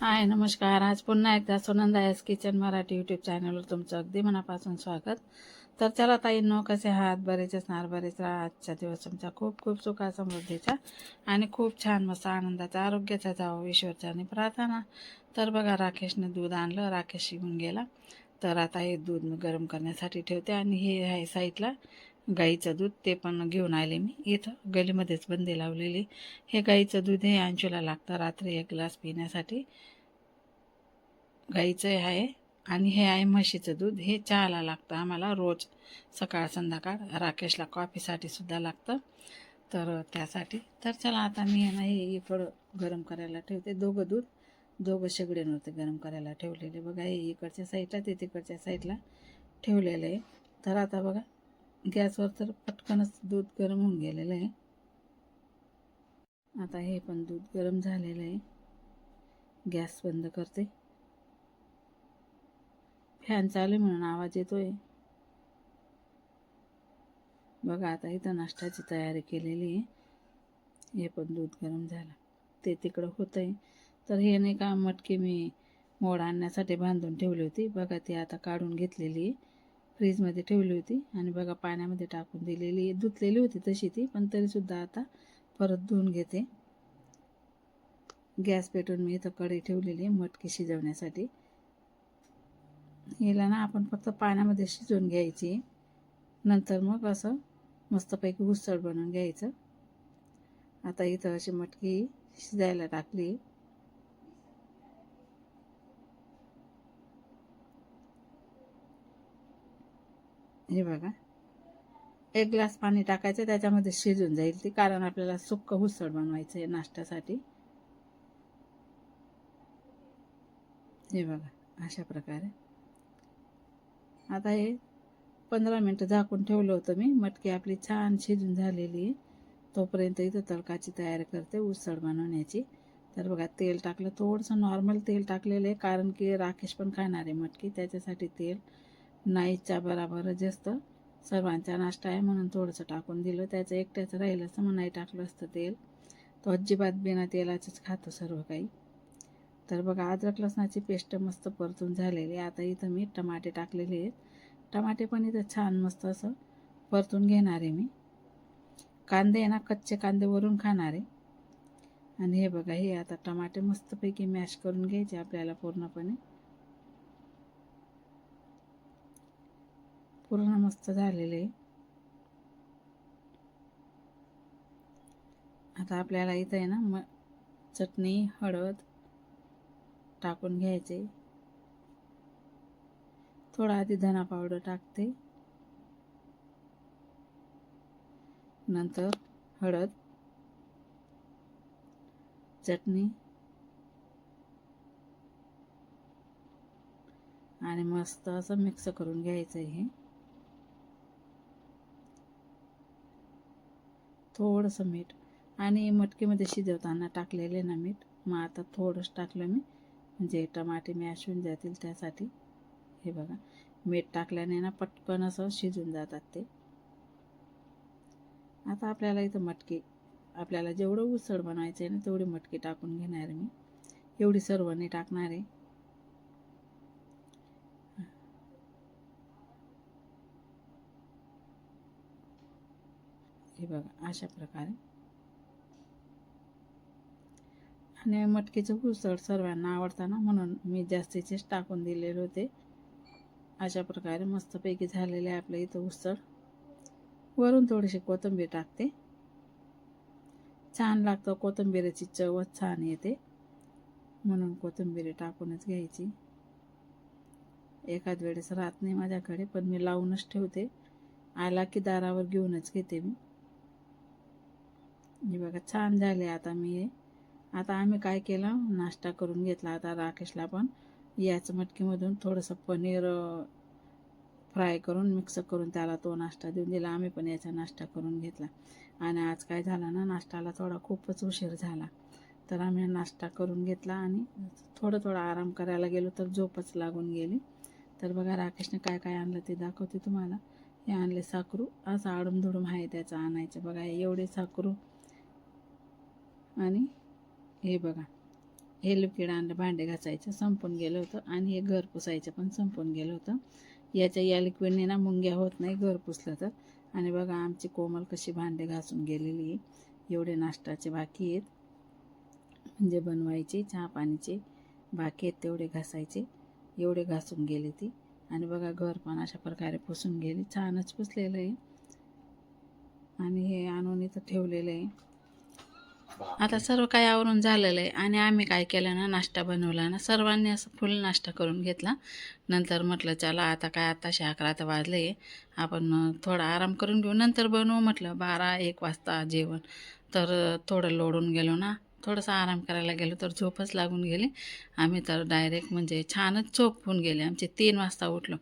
हाय नमस्कार. आज पुन्हा एकदा Sunanda s kitchen Marathi YouTube चॅनलवर तुमचं अगदी मनापासून स्वागत. तर चला ताईंनो कसे आहात? बरेच असणार बरेच राहा. आजचा दिवस तुमचा खूप खूप सुखा समृद्धीचा आणि खूप छान मस्त आनंदाचा आरोग्याचा जावं ईश्वरच्याने प्रार्थना. तर बघा राकेशने दूध आणलं. राकेश शिवून गेला. तर आता हे दूध गरम करण्यासाठी ठेवते आणि हे आहे साईडला गाईचं दूध ते पण घेऊन आले मी इथं. गलीमध्येच बंदी लावलेली. हे गाईचं दूध हे अंशूला लागतं रात्री एक ग्लास पिण्यासाठी. गाईचं आहे आणि हे आहे म्हशीचं दूध. हे चहाला लागतं आम्हाला रोज. सकाळ संध्याकाळ राकेशला कॉफीसाठी सुद्धा लागतं. तर त्यासाठी. तर चला आता मी ना हे इकडं गरम करायला ठेवते. दोघं दूध. दोघं शेगडींवरती गरम करायला ठेवलेले. बघा हे इकडच्या साईडला ते तिकडच्या साईडला ठेवलेलं आहे. तर आता बघा गॅसवर तर पटकनच दूध गरम होऊन गेलेलं आहे. आता हे पण दूध गरम झालेलं आहे. गॅस बंद करते. फॅन चालू आहे म्हणून आवाज येतोय. बघा आता इथं नाश्त्याची तयारी केलेली आहे. हे पण दूध गरम झालं. ते तिकडं होतं आहे तर हे नाही का मटकी मी मोड आणण्यासाठी बांधून ठेवली होती. बघा ती आता काढून घेतलेली आहे. फ्रीजमध्ये ठेवली होती आणि बघा पाण्यामध्ये टाकून दिलेली आहे. धुतलेली होती तशी ती पण तरीसुद्धा आता परत धुवून घेते. गॅस पेटून मी इथं कढई ठेवलेली आहे मटकी शिजवण्यासाठी. हिला ना आपण फक्त पाण्यामध्ये शिजवून घ्यायची नंतर मग असं मस्तपैकी उसळ बनवून घ्यायचं. आता इथं अशी मटकी शिजायला टाकली हे बघा. एक ग्लास पाणी टाकायचं त्याच्यामध्ये शिजून जाईल ती कारण आपल्याला सुक्क उसळ बनवायचं आहे नाश्त्यासाठी. हे बघा अशा प्रकारे. आता हे पंधरा मिनटं झाकून ठेवलं होतं मी. मटकी आपली छान शिजून झालेली आहे. तोपर्यंत इथं तडकाची तयारी करते उसळ बनवण्याची. तर बघा तेल टाकलं थोडंसं नॉर्मल तेल टाकलेलं आहे कारण की राकेश पण खाणार आहे मटकी त्याच्यासाठी तेल. नाहीच्या बराबर जास्त. सर्वांचा नाश्ता आहे म्हणून थोडंसं टाकून दिलं. त्याचं एकट्याचं राहिलं असतं मग नाही टाकलं असतं तेल. तो अजिबात बिना तेलाचंच खातो सर्व काही. तर बघा अद्रक लसणाची पेस्ट मस्त परतून झालेली आहे. आता इथं मी टमाटे टाकलेले आहेत. टमाटे पण इथं छान मस्त असं परतून घेणार आहे मी. कांदे आहे ना कच्चे कांदे वरून खाणार आहे. आणि हे बघा हे आता टमाटे मस्तपैकी मॅश करून घ्यायचे आपल्याला पूर्णपणे. पूर्ण मस्त झालेले आहे. आता आपल्याला इथं आहे ना म चटणी हळद टाकून घ्यायचे. थोडा आधी धना पावडर टाकते. नंतर हळद चटणी आणि मस्त असं मिक्स करून घ्यायचं हे. थोडंसं मीठ आणि मटकीमध्ये शिजवताना टाकलेले ना मीठ. मग आता थोडंसं टाकलं मी. म्हणजे टमाटे मॅश होऊन जातील त्यासाठी. हे बघा मीठ टाकल्याने ना पटकन असं शिजून जातात ते. आता आपल्याला इथं मटकी आपल्याला जेवढं उसळ बनवायचं आहे ना तेवढी मटकी टाकून घेणार मी. एवढी सर्व नाही टाकणार आहे. हे बघा अशा प्रकारे. आणि मटकीचं उसळ सर्वांना आवडतं ना म्हणून मी जास्तीचेच टाकून दिलेले होते. अशा प्रकारे मस्तपैकी झालेले आहे आपलं इथं उसळ. वरून थोडीशी कोथिंबीर टाकते. छान लागतं कोथिंबीरीची चवच छान येते. म्हणून कोथिंबीर टाकूनच घ्यायची. एखाद वेळेस राहत नाही माझ्याकडे पण मी लावूनच ठेवते. आला की दारावर घेऊनच घेते मी. हे बघा छान झाले आता मी हे. आता आम्ही काय केलं? नाश्ता करून घेतला आता राकेशला पण. याच मटकीमधून थोडंसं पनीर फ्राय करून मिक्स करून त्याला तो नाश्ता देऊन दिला. आम्ही पण याचा नाश्ता करून घेतला. आणि आज काय झालं ना नाश्त्याला थोडा खूपच उशीर झाला. तर आम्ही नाश्ता करून घेतला आणि थोडं थोडं आराम करायला गेलो तर झोपच लागून गेली. तर बघा राकेशने काय काय आणलं ते दाखवते तुम्हाला. हे आणले साखरू. असं आडूम धुडूम आहे त्याचं आणायचं. बघा एवढे साखरू आणि हे बघा हे लुकीड आणलं भांडे घासायचं संपून गेलं होतं. आणि हे घर पुसायचं पण संपून गेलं होतं. याच्या या लिक्विडने ना मुंग्या होत नाही घर पुसलं तर. आणि बघा आमची कोमल कशी भांडे घासून गेलेली आहे. एवढे नाश्ताचे बाकी आहेत. म्हणजे बनवायचे चहा पाणीचे बाकी आहेत तेवढे घासायचे. एवढे घासून गेली ती. आणि बघा घर पण अशा प्रकारे पुसून गेली. छानच पुसलेलं आहे. आणि हे आणून इथं ठेवलेलं आहे. आता सर्व काही आवरून झालेलं आहे. आणि आम्ही काय केलं ना नाश्ता बनवला ना सर्वांनी असं फुल नाश्ता करून घेतला. नंतर म्हटलं चला आता काय आताशे अकरा तर वाजले आपण थोडा आराम करून घेऊ. नंतर बनवू म्हटलं बारा एक वाजता जेवण. तर थोडं लोडून गेलो ना. थोडासा आराम करायला गेलो तर झोपच लागून गेली. आम्ही तर डायरेक्ट म्हणजे छानच झोप होऊन गेले. आमचे तीन वाजता उठलो.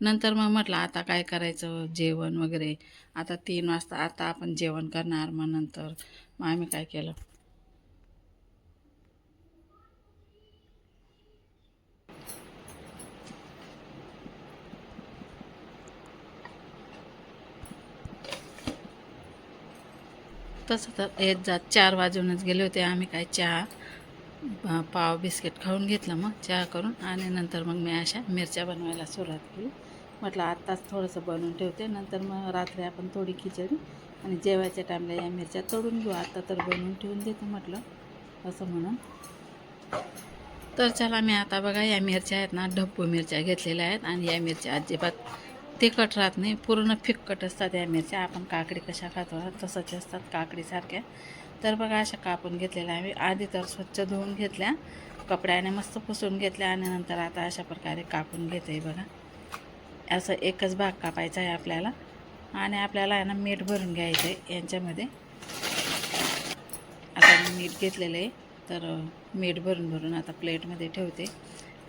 नंतर मग म्हटलं आता काय करायचं? जेवण वगैरे. आता तीन वाजता आता आपण जेवण करणार. मग नंतर मग आम्ही काय केलं? तसं तर येत जात चार वाजूनच गेले होते. आम्ही काय चहा पाव बिस्किट खाऊन घेतलं मग चहा करून आणि नंतर मग मी अशा मिरच्या बनवायला सुरुवात केली. म्हटलं आत्ताच थोडंसं बनवून ठेवते. नंतर मग रात्री आपण थोडी खिचडी आणि जेवायच्या टाईमला या मिरच्या तळून घेऊ. आत्ता तर बनवून ठेवून देते म्हटलं असं म्हणून. तर चला मी आता बघा या मिरच्या आहेत ना ढप्पू मिरच्या घेतलेल्या आहेत आणि या मिरच्या अजिबात तिखट राहत नाही पूर्ण फिक्कट असतात या मिरच्या. आपण काकडी कशा खातो तसंच असतात काकडीसारख्या. तर बघा अशा कापून घेतलेल्या आम्ही. आधी तर स्वच्छ धुवून घेतल्या कपड्याने मस्त पुसून घेतल्या आणि नंतर आता अशा प्रकारे कापून घेते बघा. असं एकच भाग कापायचा आहे आपल्याला. आणि आपल्याला आहे ना मीठ भरून घ्यायचं आहे यांच्यामध्ये. आता मी मीठ घेतलेलं आहे तर मीठ भरून भरून आता प्लेटमध्ये ठेवते.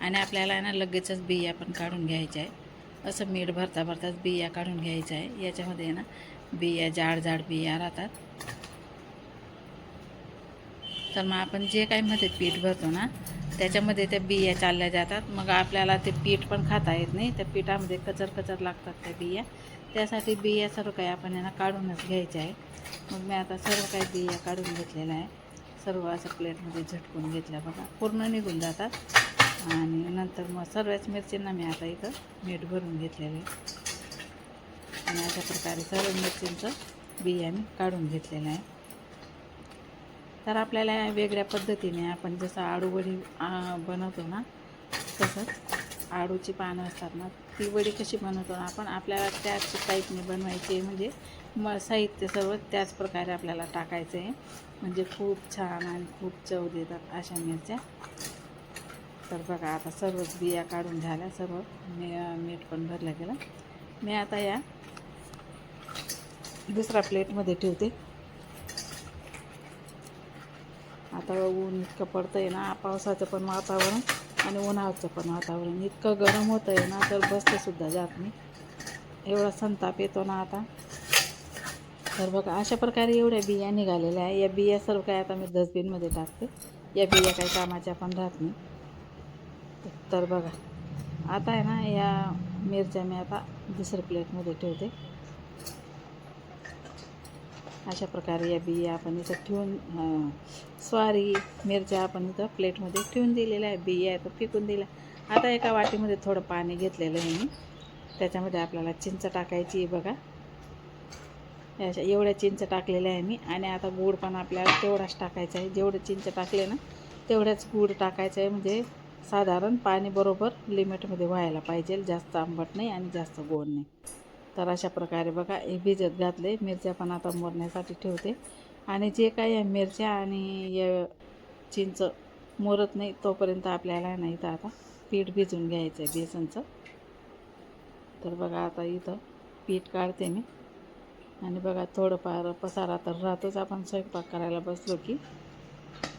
आणि आपल्याला आहे ना लगेचच बिया पण काढून घ्यायच्या आहे. असं मीठ भरता भरताच बिया काढून घ्यायचं आहे. याच्यामध्ये आहे ना बिया जाड जाड बिया राहतात. तर मग आपण जे काही मध्ये पीठ भरतो ना त्याच्यामध्ये त्या बिया चालल्या जातात. मग आपल्याला ते पीठ पण खाता येत नाही. त्या पिठामध्ये कचर कचर लागतात त्या बिया. त्यासाठी बिया सर्व काही आपण यांना काढूनच घ्यायच्या आहे. मग मी आता सर्व काही बिया काढून घेतलेल्या आहे. सर्व असं प्लेटमध्ये झटकून घेतल्या बघा. पूर्ण निघून जातात. आणि नंतर मग सर्वच मिरचींना मी आता इथं मीठ भरून घेतलेलं आहे. आणि अशा प्रकारे सर्व मिरचींचं बिया मी काढून घेतलेलं आहे. तर आपल्याला वेगळ्या पद्धतीने आपण जसं आळूवडी बनवतो ना तसंच आडूची पानं असतात ना ती वडी कशी बनवतो ना आपण आपल्याला त्याच टाईपने बनवायची आहे. म्हणजे म साहित्य सर्व त्याच प्रकारे आपल्याला टाकायचं आहे. म्हणजे खूप छान आणि खूप चव देतात अशा मिरच्या. तर बघा आता सर्वच बिया काढून झाल्या सर्व मी मीठ पण भरलं गेलं. मी आता या दुसऱ्या प्लेटमध्ये ठेवते. आता ऊन इतकं पडतं आहे ना पावसाचं पण वातावरण आणि उन्हाळ्याचं पण वातावरण. इतकं गरम होतं आहे ना तर बसतेसुद्धा जात नाही. एवढा संताप येतो ना आता. तर बघा अशा प्रकारे एवढ्या बिया निघालेल्या आहे. या बिया सर्व काय आता मी डस्टबिनमध्ये टाकते. या बिया काही कामाच्या पण राहत नाही. तर बघा आता आहे ना या मिरच्या मी आता दुसऱ्या प्लेटमध्ये ठेवते. अशा प्रकारे या बिया आपण इथं ठेवून स्वारी मिरच्या आपण इथं प्लेटमध्ये ठेवून दिलेल्या आहे बिया तर फेकून दिल्या. आता एका वाटीमध्ये थोडं पाणी घेतलेलं आहे मी. त्याच्यामध्ये आपल्याला चिंच टाकायची आहे बघा. अशा एवढ्या चिंच टाकलेल्या आहे मी. आणि आता गूळ पण आपल्याला तेवढाच टाकायचा आहे. जेवढं चिंच टाकले ना तेवढ्याच गूळ टाकायचं आहे. म्हणजे साधारण पाणी बरोबर लिमिटमध्ये व्हायला पाहिजे. जास्त आंबट नाही आणि जास्त गोड नाही. तर अशा प्रकारे बघा हे भिजत घातले. मिरच्या पण आता मोरण्यासाठी ठेवते. आणि जे काही मिरच्या आणि या चिंच मोरत नाही तोपर्यंत आपल्याला नाही तर आता पीठ भिजून घ्यायचं आहे बेसनचं. तर बघा आता इथं पीठ काढते मी. आणि बघा थोडंफार पसारा तर राहतोच. आपण स्वयंपाक करायला बसलो की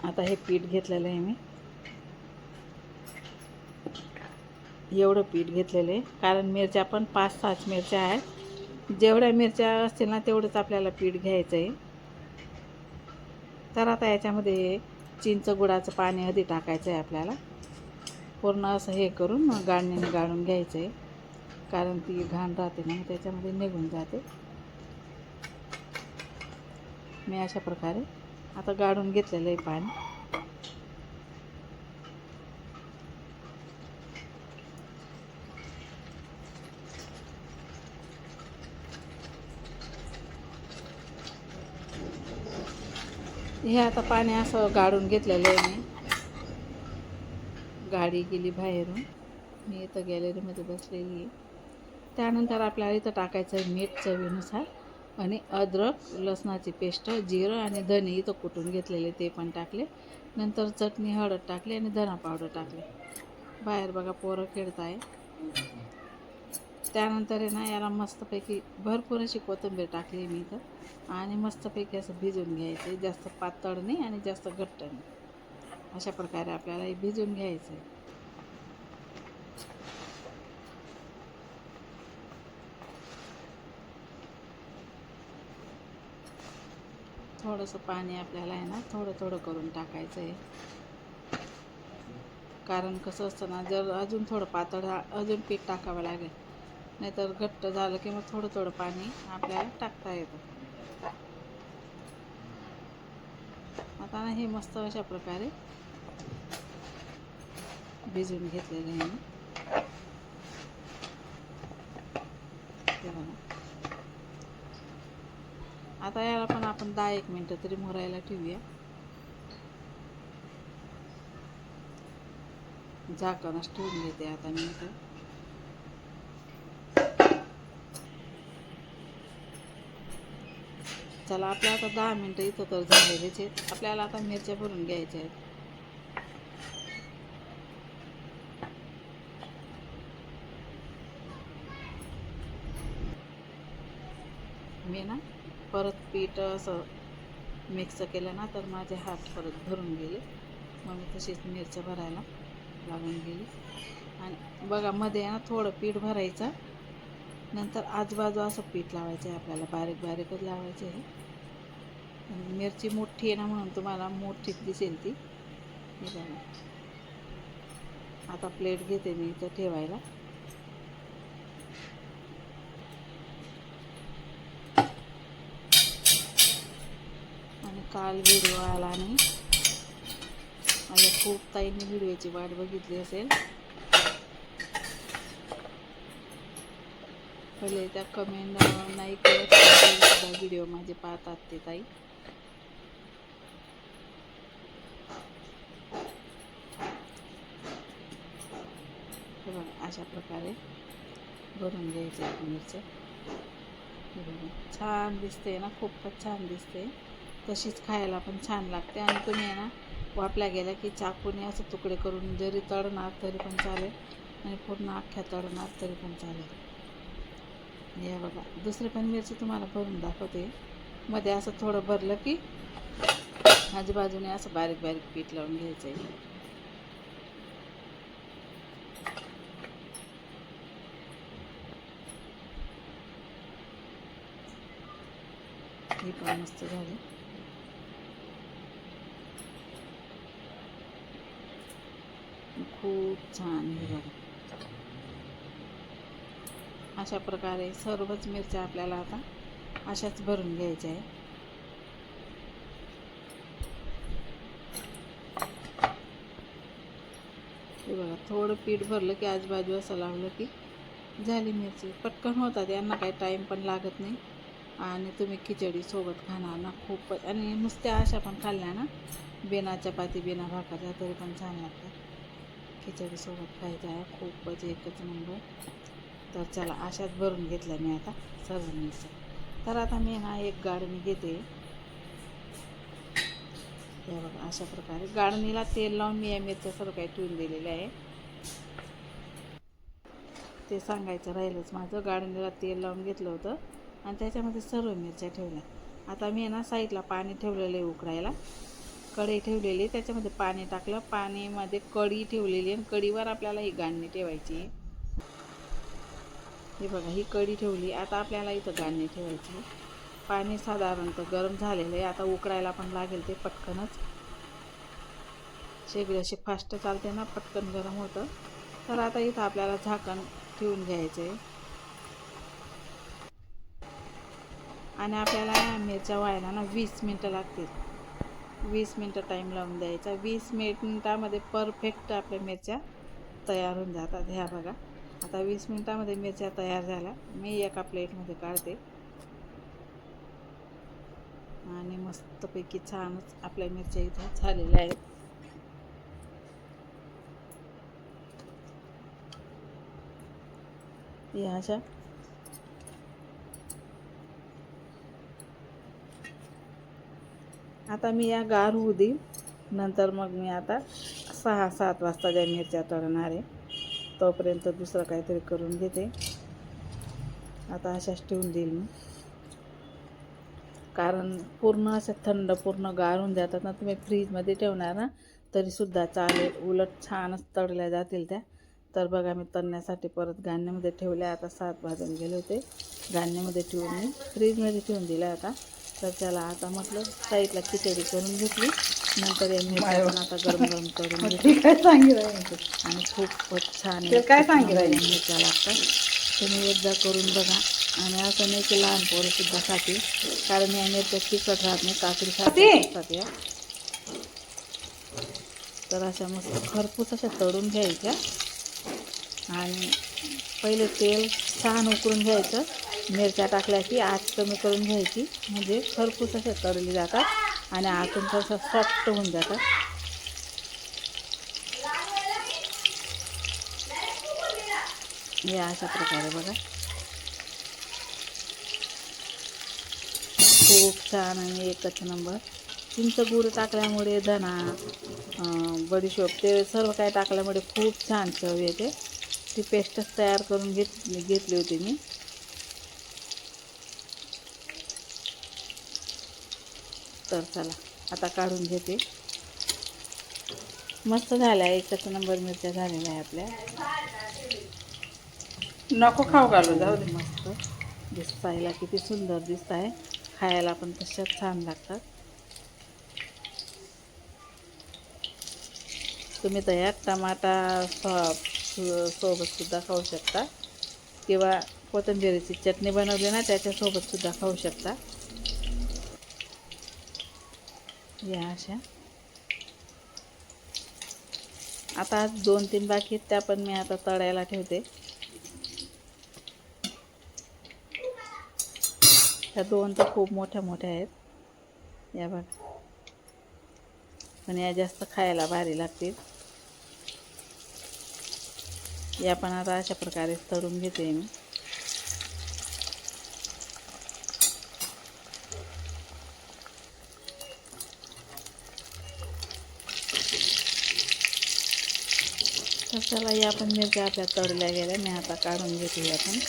आता हे पीठ घेतलेलं आहे मी. एवढं पीठ घेतलेलं आहे. कारण मिरच्या पण पाच सहाच मिरच्या आहेत. जेवढ्या मिरच्या असतील ना तेवढंच आपल्याला पीठ घ्यायचं आहे. तर आता याच्यामध्ये चिंच गुळाचं पाणी आधी टाकायचं आहे आपल्याला. पूर्ण असं हे करून गाळणीने गाळून घ्यायचं आहे. कारण ती घाण राहते ना त्याच्यामध्ये निघून जाते. मी अशा प्रकारे आता गाळून घेतलेलं आहे पाणी. हे आता पाणी असं गाळून घेतलेलं आहे मी. गाडी गेली बाहेरून. मी इथं गॅलरीमध्ये बसलेली आहे. त्यानंतर आपल्याला इथं टाकायचं आहे मीठ चवीनुसार आणि अद्रक लसणाची पेस्ट जिरं आणि धने इथं कुटून घेतलेले ते पण टाकले. नंतर चटणी हळद टाकली आणि धना पावडर टाकले. बाहेर बघा पोरं खेळत आहे त्यानंतर आहे ना याला मस्तपैकी भरपूर अशी कोथिंबीर टाकली मी इथं. आणि मस्तपैकी असं भिजून घ्यायचं. जास्त पातळ नाही आणि जास्त घट्ट नाही. अशा प्रकारे आपल्याला हे भिजून घ्यायचं आहे. थोडंसं पाणी आपल्याला आहे ना थोडं थोडं करून टाकायचं आहे. कारण कसं असतं ना जर अजून थोडं पातळ अजून पीठ टाकावं लागेल नाहीतर घट्ट झालं की मग थोडं थोडं पाणी आपल्याला टाकता येतं. आता ना हे मस्त अशा प्रकारे भिजून घेतलेलं आहे मी. आता याला पण आपण दहा एक मिनटं तरी मुरायला ठेवूया. झाकणच ठेवून घेते आता मी इथं. चला आपल्या आता दहा मिनटं इथं तर झालेलेच आहेत. आपल्याला आता मिरच्या भरून घ्यायच्या आहेत. मी ना परत पीठ असं मिक्स केलं ना तर माझे हात परत भरून गेले. मग मी तशीच मिरच्या भरायला लागून गेली. आणि बघा मध्ये आहे ना थोडं पीठ भरायचं. नंतर आजूबाजू असं पीठ लावायचं आहे आपल्याला. बारीक बारीकच लावायचे आहे. आणि मिरची मोठी आहे ना म्हणून तुम्हाला मोठीच दिसेल ती. हे बघा. आता प्लेट घेते मी इथं ठेवायला. आणि काल व्हिडिओ आला नाही माझ्या खूप ताईंनी व्हिडिओची वाट बघितली असेल. पहिले त्या कमेंट नाही करत व्हिडिओ माझे पाहतात ते ताई. बघा अशा प्रकारे भरून घ्यायचं आहे मिरचं. छान दिसते ना खूपच छान दिसते तशीच खायला पण छान लागते. आणि तुम्ही आहे ना वापल्या गेल्या की चाकूने असं तुकडे करून जरी तळणार तरी पण चालेल. आणि पूर्ण अख्ख्या तळणार तरी पण चालेल. हे बघा दुसरे पण मिरची तुम्हाला भरून दाखवते. मध्ये असं थोडं भरलं की आजूबाजूने असं बारीक बारीक पीठ लावून घ्यायचं आहे हे पण मस्त झाली. खूप छान हे बघा. अशा प्रकारे सर्वच मिरच्या आपल्याला आता अशाच भरून घ्यायच्या आहे हे बघा थोडं पीठ भरलं की आजूबाजू असं लावलं की झाली मिरची. पटकन होतात यांना काही टाईम पण लागत नाही. आणि तुम्ही खिचडी सोबत खाणार ना खूपच. आणि नुसत्या अशा पण खाल्ल्या ना बिना चपाती बिना भाकरच्या तरी पण छान लागतात. खिचडीसोबत खायचं आहे खूपच एकच नंबर. तर चला अशाच भरून घेतलं मी आता सर्व तर आता मी ना एक गाडणी घेते. हे बघा अशा प्रकारे. गाडणीला तेल लावून मी या मिरच्या सर्व काही ठेवून दिलेले आहे. ते सांगायचं राहिलंच माझं. गाडणीला तेल लावून घेतलं होतं आणि त्याच्यामध्ये सर्व मिरच्या ठेवल्या. आता मी ना साईडला पाणी ठेवलेलं आहे उकडायला. कढई ठेवलेली त्याच्यामध्ये पाणी टाकलं. पाणीमध्ये कढी ठेवलेली आणि कढीवर आपल्याला ही गाळणी ठेवायची हे बघा ही कढी ठेवली. आता आपल्याला इथं गाणी ठेवायची पाणी साधारणतः गरम झालेलं आहे. आता उकडायला पण लागेल ते पटकनच. शेगडी अशी फास्ट चालते ना पटकन गरम होतं. तर आता इथं आपल्याला झाकण ठेवून घ्यायचं आहे. आणि आपल्याला मिरच्या व्हायला ना वीस मिनटं लागतील. वीस मिनटं टाईम लावून द्यायचा. वीस मिनटामध्ये परफेक्ट आपल्या मिरच्या तयार होऊन जातात. ह्या बघा. आता वीस मिनटामध्ये मिरच्या तयार झाल्या. मी एका प्लेटमध्ये काढते. आणि मस्तपैकी छानच आपल्या मिरच्या इथं झालेल्या आहेत. या अशा. आता मी या गार होऊ देईन. नंतर मग मी आता सहा सात वाजता ज्या मिरच्या तळणार आहे. तोपर्यंत दुसरं काहीतरी करून घेते. आता अशाच ठेवून देईल मी. कारण पूर्ण असं थंड पूर्ण गारून जातात ना तुम्ही फ्रीजमध्ये ठेवणार ना तरीसुद्धा चालेल. उलट छानच तळल्या जातील त्या. तर बघा मी तळण्यासाठी परत गाण्यामध्ये ठेवल्या. आता सात भाजून गेले होते. गाण्यामध्ये ठेवून मी फ्रीजमध्ये ठेवून दिल्या आता. तर त्याला आता म्हटलं साईडला खिचडी करून घेतली. नंतर या मिरच्या पण आता गरम गरम करून काय सांगितलं आणि खूपच छान ते काय सांगितलं? मिरच्या लागतात तुम्ही एकदा करून बघा. आणि असं नाही की लहान पोरं सुद्धा खातील. कारण या मिरच्या तिखट राहत नाही काकडी ते? असतात या. तर अशा मस्त खरपूस अशा तळून घ्यायच्या. आणि पहिले तेल छान उकळून घ्यायचं. मिरच्या टाकल्या की आच कमी करून घ्यायची. म्हणजे खरपूस अशा तळली जातात. आणि आतून थोडंसं सॉफ्ट होऊन जातात या अशा प्रकारे बघा. खूप छान आणि एकच नंबर. चिंच गुड टाकल्यामुळे धना बडीशोप ते सर्व काय टाकल्यामुळे खूप छान चव येते. ती पेस्टच तयार करून घेत घेतली होती मी. तर चला आता काढून घेते. मस्त झाल्या एकच नंबर मिरच्या झालेल्या आहे आपल्या. नको खाऊ घालू जाऊ दे मस्त. दिसायला किती सुंदर दिसत आहे खायला पण तशाच छान लागतात. तुम्ही तयार टमाटा सो सोबतसुद्धा खाऊ शकता. किंवा कोथिंबिरीची चटणी बनवली ना त्याच्यासोबतसुद्धा खाऊ शकता. या अशा. आता आज दोन तीन बाकी आहेत, त्या पण मी आता तळायला ठेवते. ह्या दोन तर खूप मोठ्या मोठ्या आहेत. या बघा. पण या जास्त खायला भारी लागतील. या पण आता अशा प्रकारे तळून घेते मी. तर चला या पण मिरच्या आपल्या तळल्या गेल्या मी आता काढून घेते आपण पण.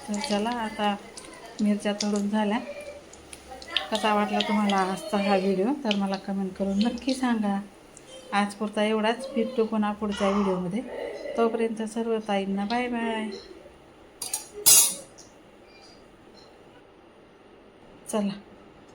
तर चला आता मिरच्या तळून झाल्या. कसा वाटला तुम्हाला आजचा हा व्हिडिओ? तर मला कमेंट करून नक्की सांगा. आज पुरता एवढाच भेटतो पुन्हा पुढच्या व्हिडिओमध्ये. तोपर्यंत सर्व ताईंना बाय बाय चला.